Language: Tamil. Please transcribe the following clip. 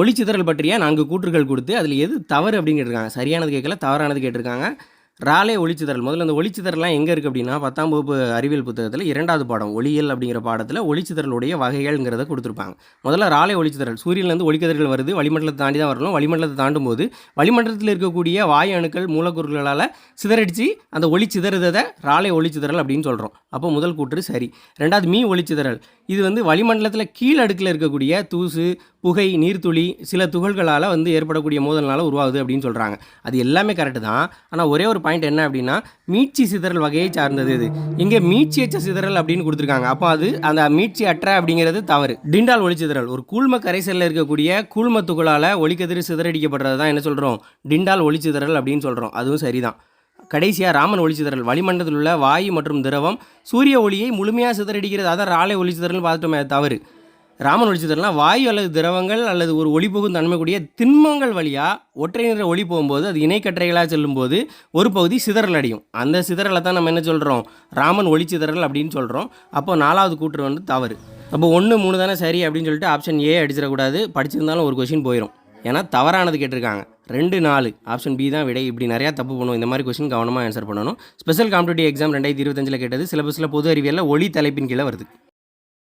ஒளிச்சிதறல் பற்றிய நான்கு கூற்றுகள் கொடுத்து அதில் எது தவறு அப்படின்னு கேட்டிருக்காங்க சரியானது கேட்கல தவறானது கேட்டிருக்காங்க. ராலே ஒளிச்சிதறல் முதல்ல அந்த ஒளிச்சிதறலாம் எங்கே இருக்குது அப்படின்னா பத்தாம் வகுப்பு அறிவியல் புத்தகத்தில் இரண்டாவது பாடம் ஒளியல் அப்படிங்கிற பாடத்தில் ஒளிச்சிதறலுடைய வகைகள்ங்கிறத கொடுத்துருப்பாங்க. முதல்ல ராலே ஒளிச்சிதறல் சூரியன்லேருந்து ஒளிக்கதிர்கள் வருது வளிமண்டலத்தை தாண்டி தான் வரணும். வளிமண்டலத்தை தாண்டும் போது வளிமண்டலத்தில் இருக்கக்கூடிய வாயு அணுக்கள் மூலக்கூறுகளால் சிதறடிச்சு அந்த ஒளி சிதறதை ராலே ஒளிச்சிதறல் அப்படின்னு சொல்கிறோம் அப்போ முதல் கூற்று சரி. ரெண்டாவது மீ ஒளிச்சிதறல் இது வந்து வளிமண்டலத்தில் கீழ் அடுக்கில் இருக்கக்கூடிய தூசு புகை நீர்த்துளி சில துகள்களால் வந்து ஏற்படக்கூடிய மோதல்னால உருவாகுது அப்படின்னு சொல்கிறாங்க அது எல்லாமே கரெக்டு தான். ஆனால் ஒரே ஒரு பாயிண்ட் என்ன அப்படின்னா மீட்சி சிதறல் வகையை சார்ந்தது இது. இங்கே மீட்சியற்ற சிதறல் அப்படின்னு கொடுத்துருக்காங்க. அப்போ அது அந்த மீட்சி அற்ற அப்படிங்கிறது தவறு. டிண்டால் ஒளிச்சிதறல் ஒரு கூழ்ம கரைசலில் இருக்கக்கூடிய கூழ்ம துகளால் ஒளிக்கதிர் சிதறடிக்கப்படுறது தான் என்ன சொல்கிறோம் டிண்டால் ஒளிச்சிதறல் அப்படின்னு சொல்கிறோம் அதுவும் சரிதான். கடைசியாக ராமன் ஒளிச்சிதறல் வளிமண்டலத்தில் உள்ள வாயு மற்றும் திரவம் சூரிய ஒளியை முழுமையாக சிதறடிக்கிறது. அதான் ராலை ஒளிச்சிதறல் பார்த்துட்டோமே அது தவறு. ராமன் ஒளிச்சிதறல்னா வாயு அல்லது திரவங்கள் அல்லது ஒரு ஒளி போகும் தன்மை கூடிய திண்மங்கள் வழியாக ஒற்றை நிற ஒளி போகும்போது அது இணைக்கற்றைகளாக செல்லும்போது ஒரு பகுதி சிதறல் அடையும். அந்த சிதறலை தான் நம்ம என்ன சொல்கிறோம் ராமன் ஒளிச்சிதறல் அப்படின்னு சொல்கிறோம் அப்போ நாலாவது கூற்று வந்து தவறு. அப்போ ஒன்று மூணு தானே சரி அப்படின்னு சொல்லிட்டு ஆப்ஷன் ஏ அடிச்சிடக்கூடாது. படிச்சிருந்தாலும் ஒரு கொஷின் போயிடும் ஏன்னா தவறானது கேட்டிருக்காங்க. ரெண்டு நாலு. ஆப்ஷன் பி தான் விடை. இப்படி நிறையா தப்பு பண்ணுவோம் இந்த மாதிரி கொஸ்டின் கவனமாக ஆன்சர் பண்ணணும். ஸ்பெஷல் காம்படிட்டிவ் எக்ஸாம் ரெண்டாயிரத்தி இருபத்தஞ்சில் கேட்டது. சிலபஸில் பொது அறிவியலில் ஒளி தலைப்பின் கீழே வருது.